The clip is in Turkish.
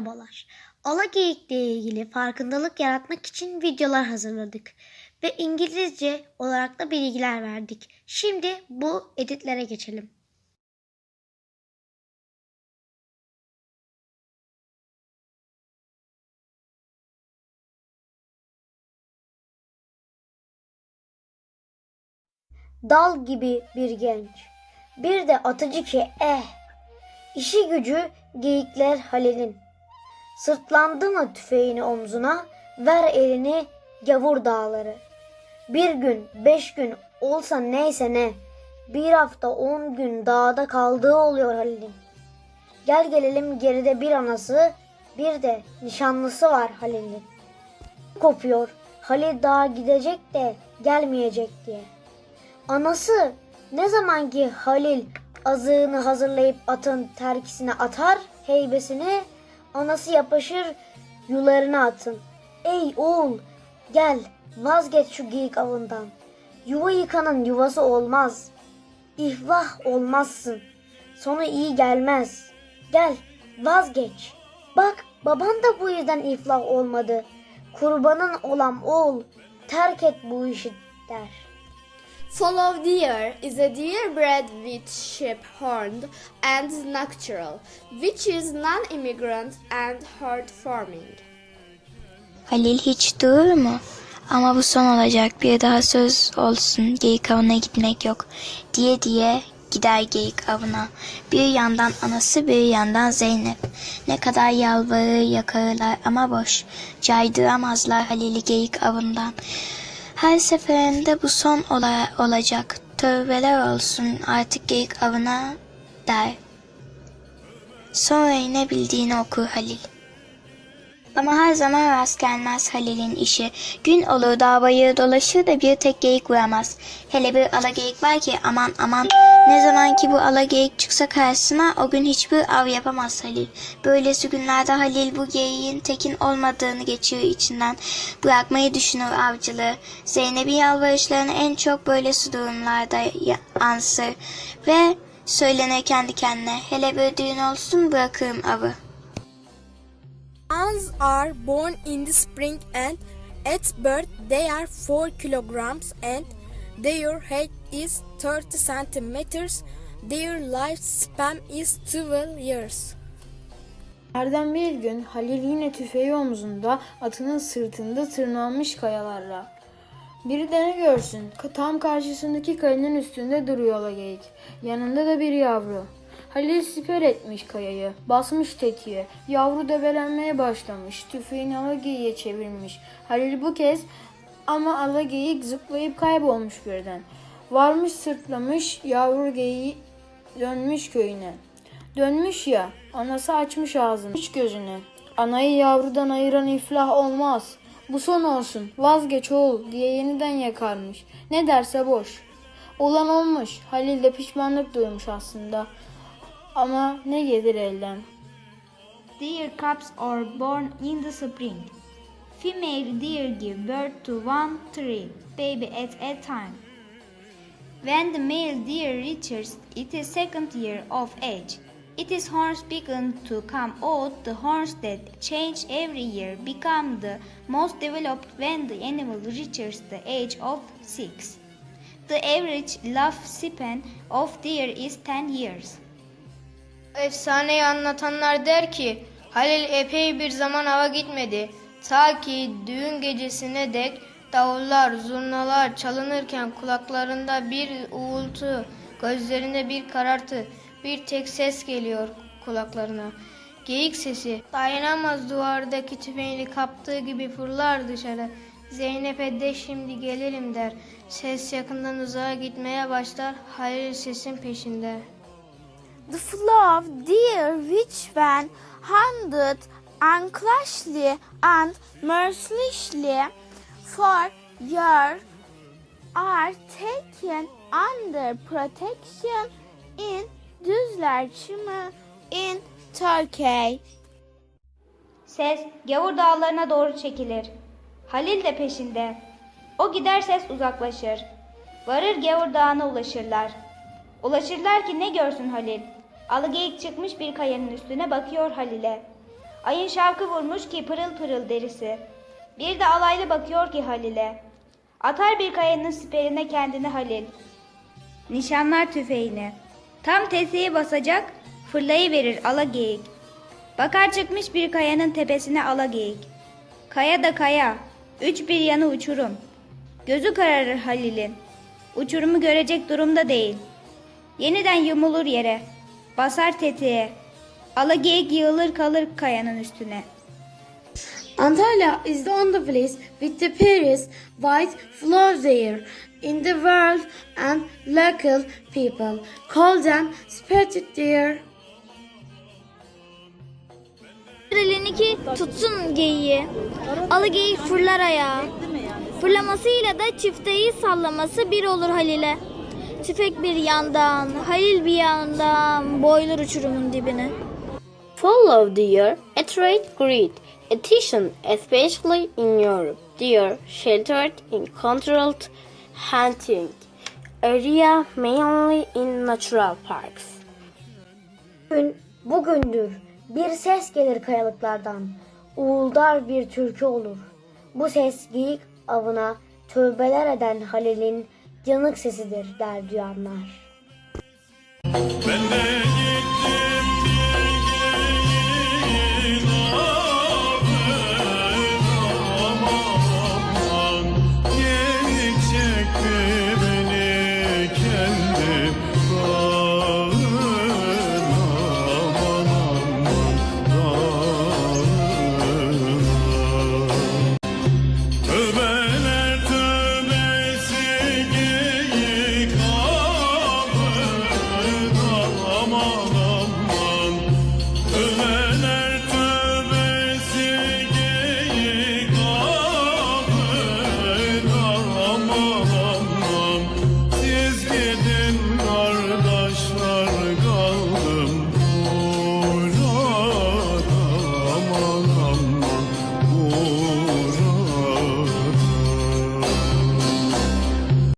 merhabalar. Ala geyikle ilgili farkındalık yaratmak için videolar hazırladık ve İngilizce olarak da bilgiler verdik. Şimdi bu editlere geçelim. Dal gibi bir genç. Bir de atıcı ki eh. İşi gücü geyikler Halil'in. Sırtlandı mı tüfeğini omzuna, ver elini gavur dağları. Bir gün, beş gün olsa neyse ne, bir hafta on gün dağda kaldığı oluyor Halil'in. Gel gelelim geride bir anası, bir de nişanlısı var Halil'in. Kopuyor, Halil dağa gidecek de gelmeyecek diye. Anası ne zaman ki Halil azığını hazırlayıp atın terkisine atar heybesini anası yapışır yularına atın. Ey oğul gel vazgeç şu geyik avından. Yuva yıkanın yuvası olmaz. İhvah olmazsın. Sonu iyi gelmez. Gel vazgeç. Bak baban da bu yüzden iflah olmadı. Kurbanın olan oğul terk et bu işi der. Follow deer is a deer bred with sheep horned and natural, which is non-immigrant and herd farming. Halil hiç durur mu? Ama bu son olacak. Bir daha söz olsun geyik avına gitmek yok. Diye diye gider geyik avına. Bir yandan anası bir yandan Zeynep. Ne kadar yalvarır yakarırlar ama boş. Caydıramazlar Halil'i geyik avından. Her seferinde bu son ola- olacak. Tövbeler olsun artık geyik avına der. Sonra yine bildiğini okur Halil. Ama her zaman rast gelmez Halil'in işi. Gün olur dağ bayır dolaşır da bir tek geyik vuramaz. Hele bir ala geyik var ki aman aman ne zaman ki bu ala geyik çıksa karşısına o gün hiçbir av yapamaz Halil. Böylesi günlerde Halil bu geyiğin tekin olmadığını geçirir içinden. Bırakmayı düşünür avcılığı. Zeynep'in yalvarışlarını en çok böylesi durumlarda ansır. Ve söylenir kendi kendine hele bir düğün olsun bırakırım avı. Ants are born in the spring and at birth they are 4 kilograms and their height is 30 centimeters. Their lifespan is 12 years. Nereden bir gün Halil yine tüfeği omzunda atının sırtında tırmanmış kayalarla. Biri de ne görsün tam karşısındaki kayanın üstünde duruyor alageyik. Yanında da bir yavru. Halil siper etmiş kayayı, basmış tetiğe. Yavru debelenmeye başlamış, tüfeğini alageyiğe çevirmiş. Halil bu kez ama alageyik zıplayıp kaybolmuş birden. Varmış sırtlamış, yavru geyiği dönmüş köyüne. Dönmüş ya, anası açmış ağzını, üç gözünü. Anayı yavrudan ayıran iflah olmaz. Bu son olsun, vazgeç oğul diye yeniden yakarmış. Ne derse boş. Olan olmuş, Halil de pişmanlık duymuş aslında. Ama ne gelir elden? Deer cubs are born in the spring. Female deer give birth to one, three baby at a time. When the male deer reaches its second year of age, its horns begin to come out. The horns that change every year become the most developed when the animal reaches the age of six. The average lifespan of deer is 10 years. Efsaneyi anlatanlar der ki Halil epey bir zaman hava gitmedi. Ta ki düğün gecesine dek davullar, zurnalar çalınırken kulaklarında bir uğultu, gözlerinde bir karartı, bir tek ses geliyor kulaklarına. Geyik sesi dayanamaz duvardaki tüfeğini kaptığı gibi fırlar dışarı. Zeynep'e de şimdi gelelim der. Ses yakından uzağa gitmeye başlar. Halil sesin peşinde. The flock of deer which when hunted unclashly and mercilessly for years are taken under protection in Düzlerçimi in Turkey. Ses gavur dağlarına doğru çekilir. Halil de peşinde. O gider ses uzaklaşır. Varır gavur dağına ulaşırlar. Ulaşırlar ki ne görsün Halil? Alıgeyik çıkmış bir kayanın üstüne bakıyor Halil'e. Ayın şavkı vurmuş ki pırıl pırıl derisi. Bir de alaylı bakıyor ki Halil'e. Atar bir kayanın siperine kendini Halil. Nişanlar tüfeğini. Tam tetiği basacak, fırlayıverir ala geyik. Bakar çıkmış bir kayanın tepesine ala geyik. Kaya da kaya, üç bir yanı uçurum. Gözü kararır Halil'in. Uçurumu görecek durumda değil. Yeniden yumulur yere. Basar tetiğe. Ala geyik yığılır kalır kayanın üstüne. Antalya is the only place with the Paris white flows there in the world and local people call them spirited deer. elini ki tutsun geyiği. Alı geyik fırlar ayağa. Fırlamasıyla da çifteyi sallaması bir olur Halil'e. Tüfek bir yandan, Halil bir yandan boylar uçurumun dibine. Follow deer at rate great attention, especially in Europe. Deer sheltered in controlled hunting area mainly in natural parks. Gün bugündür. Bir ses gelir kayalıklardan. Uğuldar bir türkü olur. Bu ses geyik avına tövbeler eden Halil'in yanık sesidir der duyanlar. Ben de